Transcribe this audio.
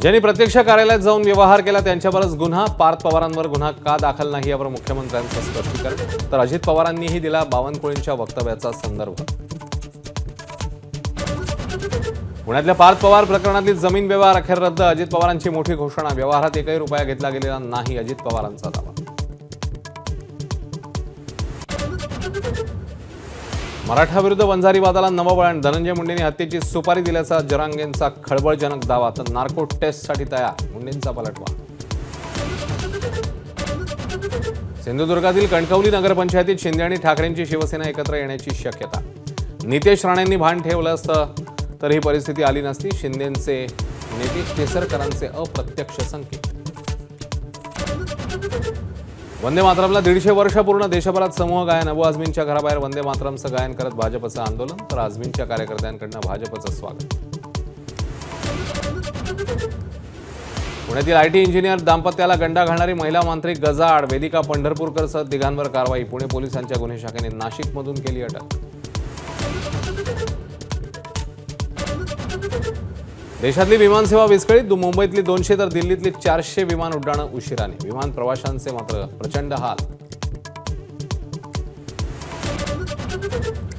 ज्यांनी प्रत्यक्ष कार्यालयात जाऊन व्यवहार केला त्यांच्यावरच गुन्हा पार्थ पवारांवर गुन्हा का दाखल नाही यावर मुख्यमंत्र्यांचं स्पष्टीकरण. तर अजित पवारांनीही दिला बावनकुळेंच्या वक्तव्याचा संदर्भ. पुण्यातल्या पार्थ पवार प्रकरणातील जमीन व्यवहार अखेर रद्द. अजित पवारांची मोठी घोषणा. व्यवहारात एकही रुपया घेतला गेलेला नाही अजित पवारांचा दावा. मराठाविरुद्ध वंजारी वादाला नवं वळण. धनंजय मुंडेंनी हत्येची सुपारी दिल्याचा जरांगेंचा खळबळजनक दावा. तर नार्को टेस्टसाठी तयार मुंडेंचा पलटवा सिंधुदुर्गातील कणकवली नगरपंचायतीत शिंदे आणि ठाकरेंची शिवसेना एकत्र येण्याची शक्यता. नितेश राणेंनी भान ठेवलं असतं तर ही परिस्थिती आली नसती. शिंदेंचे नितेश केसरकरांचे अप्रत्यक्ष संकेत. वंदे मातरमला दीडशे वर्ष पूर्ण देशभरात समूह गायन. अबू आझमींच्या घराबाहेर वंदे मातरमचं गायन करत भाजपचं आंदोलन तर आझमींच्या कार्यकर्त्यांकडनं भाजपचं स्वागत. पुण्यातील आय टी इंजिनियर दाम्पत्याला गंडा घालणारी महिला मांत्रिक गजाआड. वेदिका पंढरपूरकरसह तिघांवर कारवाई पुणे पोलिसांच्या गुन्हे शाखेने नाशिकमधून केली अटक. देशातली विमानसेवा विस्कळीत. मुंबईतली दोनशे तर दिल्लीतली चारशे विमान उड्डाणं उशिराने. विमान प्रवाशांचे मात्र प्रचंड हाल.